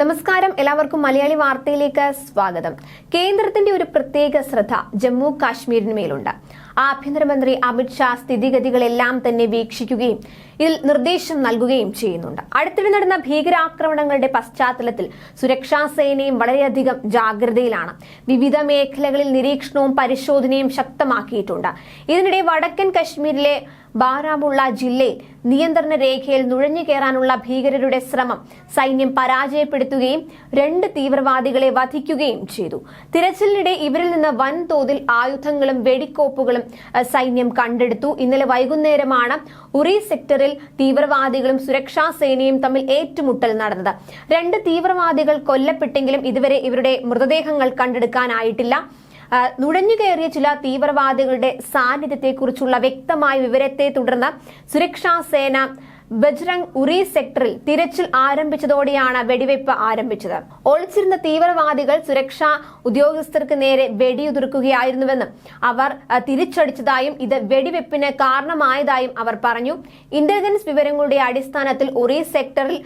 നമസ്കാരം. എല്ലാവർക്കും മലയാളി വാർത്തയിലേക്ക് സ്വാഗതം. കേന്ദ്രത്തിന്റെ ഒരു പ്രത്യേക ശ്രദ്ധ ജമ്മു കാശ്മീരിന് മേലുണ്ട്. ആഭ്യന്തരമന്ത്രി അമിത്ഷാ സ്ഥിതിഗതികളെല്ലാം തന്നെ വീക്ഷിക്കുകയും ഇതിൽ നിർദ്ദേശം നൽകുകയും ചെയ്യുന്നുണ്ട്. അടുത്തിടെ നടന്ന ഭീകരാക്രമണങ്ങളുടെ പശ്ചാത്തലത്തിൽ സുരക്ഷാ സേനയും വളരെയധികം ജാഗ്രതയിലാണ്. വിവിധ മേഖലകളിൽ നിരീക്ഷണവും പരിശോധനയും ശക്തമാക്കിയിട്ടുണ്ട്. ഇതിനിടെ വടക്കൻ കശ്മീരിലെ ബാരാമുള്ള ജില്ലയിൽ നിയന്ത്രണ രേഖയിൽ നുഴഞ്ഞു കയറാനുള്ള ഭീകരരുടെ ശ്രമം സൈന്യം പരാജയപ്പെടുത്തുകയും രണ്ട് തീവ്രവാദികളെ വധിക്കുകയും ചെയ്തു. തിരച്ചിലിനിടെ ഇവരിൽ നിന്ന് വൻതോതിൽ ആയുധങ്ങളും വെടിക്കോപ്പുകളും സൈന്യം കണ്ടെടുത്തു. ഇന്നലെ വൈകുന്നേരമാണ് ഉറി സെക്ടറിൽ തീവ്രവാദികളും സുരക്ഷാ സേനയും തമ്മിൽ ഏറ്റുമുട്ടൽ നടന്നത്. രണ്ട് തീവ്രവാദികൾ കൊല്ലപ്പെട്ടെങ്കിലും ഇതുവരെ ഇവരുടെ മൃതദേഹങ്ങൾ കണ്ടെടുക്കാനായിട്ടില്ല. നുഴഞ്ഞുകയറിയ ചില തീവ്രവാദികളുടെ സാന്നിധ്യത്തെക്കുറിച്ചുള്ള വ്യക്തമായ വിവരത്തെ തുടർന്ന് സുരക്ഷാ സേന ബജ്രംഗ് ഉറി സെക്ടറിൽ തിരച്ചിൽ ആരംഭിച്ചതോടെയാണ് വെടിവയ്പ് ആരംഭിച്ചത്. ഒളിച്ചിരുന്ന തീവ്രവാദികൾ സുരക്ഷാ ഉദ്യോഗസ്ഥർക്ക് നേരെ വെടിയുതിർക്കുകയായിരുന്നുവെന്നും അവർ തിരിച്ചടിച്ചതായും ഇത് വെടിവെപ്പിന് കാരണമായതായും അവർ പറഞ്ഞു. ഇന്റലിജൻസ് വിവരങ്ങളുടെ അടിസ്ഥാനത്തിൽ ഉറി സെക്ടറിൽ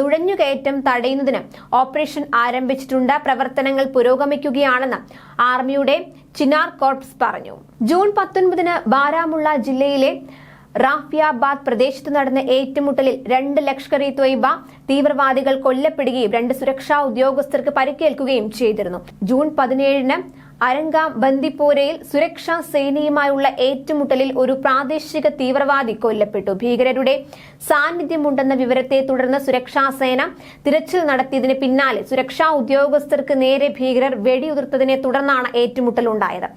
നുഴഞ്ഞുകയറ്റം തടയുന്നതിന് ഓപ്പറേഷൻ ആരംഭിച്ചിട്ടുണ്ട്. പ്രവർത്തനങ്ങൾ പുരോഗമിക്കുകയാണെന്ന് ആർമിയുടെ ചിനാർ കോർപ്സ് പറഞ്ഞു. ജൂൺ പത്തൊൻപതിന് ബാരാമുള്ള ജില്ലയിലെ റാഫിയാബാദ് പ്രദേശത്ത് നടന്ന ഏറ്റുമുട്ടലിൽ രണ്ട് ലഷ്കർ ഇ ത്വയ്ബ തീവ്രവാദികൾ കൊല്ലപ്പെടുകയും രണ്ട് സുരക്ഷാ ഉദ്യോഗസ്ഥർക്ക് പരിക്കേൽക്കുകയും ചെയ്തിരുന്നു. ജൂൺ പതിനേഴിന് അരങ്കാം ബന്ദിപ്പോരയിൽ സുരക്ഷാ സേനയുമായുള്ള ഏറ്റുമുട്ടലിൽ ഒരു പ്രാദേശിക തീവ്രവാദി കൊല്ലപ്പെട്ടു. ഭീകരരുടെ സാന്നിധ്യമുണ്ടെന്ന വിവരത്തെ തുടർന്ന് സുരക്ഷാ സേന തിരച്ചിൽ നടത്തിയതിന് പിന്നാലെ സുരക്ഷാ ഉദ്യോഗസ്ഥർക്ക് നേരെ ഭീകരർ വെടിയുതിർത്തതിനെ തുടർന്നാണ് ഏറ്റുമുട്ടൽ ഉണ്ടായത്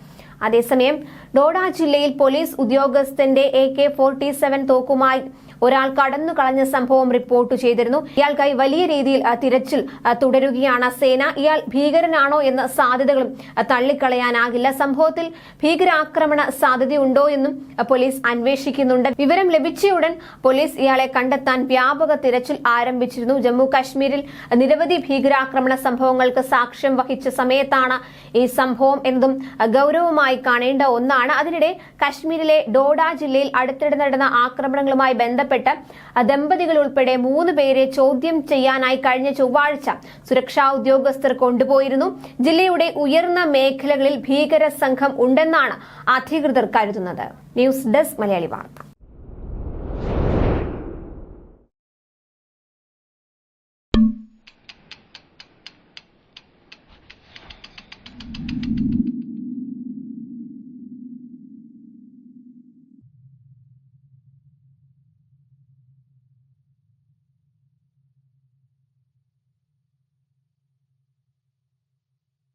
അതേസമയം ഡോഡ ജില്ലയിൽ പോലീസ് ഉദ്യോഗസ്ഥന്റെ എ കെ ഫോർട്ടി സെവൻ തോക്കുമായി ഒരാൾ കടന്നു കളഞ്ഞ സംഭവം റിപ്പോർട്ട് ചെയ്തിരുന്നു. ഇയാൾക്കായി വലിയ രീതിയിൽ തിരച്ചിൽ തുടരുകയാണ്. സേന ഇയാൾ ഭീകരനാണോ എന്ന സാധ്യതകളും തള്ളിക്കളയാനാകില്ല. സംഭവത്തിൽ ഭീകരാക്രമണ സാധ്യതയുണ്ടോ എന്നും പോലീസ് അന്വേഷിക്കുന്നുണ്ട്. വിവരം ലഭിച്ചയുടൻ പോലീസ് ഇയാളെ കണ്ടെത്താൻ വ്യാപക തിരച്ചിൽ ആരംഭിച്ചിരുന്നു. ജമ്മു കാശ്മീരിൽ നിരവധി ഭീകരാക്രമണ സംഭവങ്ങൾക്ക് സാക്ഷ്യം വഹിച്ച സമയത്താണ് ഈ സംഭവം എന്നതും ഗൗരവമായി കാണേണ്ട ഒന്നാണ്. അതിനിടെ കാശ്മീരിലെ ഡോഡ ജില്ലയിൽ അടുത്തിടെ നടന്ന ആക്രമണങ്ങളുമായി ബന്ധപ്പെട്ട് ആ, ദമ്പതികൾ ഉൾപ്പെടെ മൂന്ന് പേരെ ചോദ്യം ചെയ്യാനായി കഴിഞ്ഞ ചൊവ്വാഴ്ച സുരക്ഷാ ഉദ്യോഗസ്ഥർ കൊണ്ടുപോയിരുന്നു. ജില്ലയുടെ ഉയർന്ന മേഖലകളിൽ ഭീകര സംഘം ഉണ്ടെന്നാണ് അധികൃതർ കരുതുന്നത്. ന്യൂസ് ഡെസ്ക് മലയാളി വാർത്ത.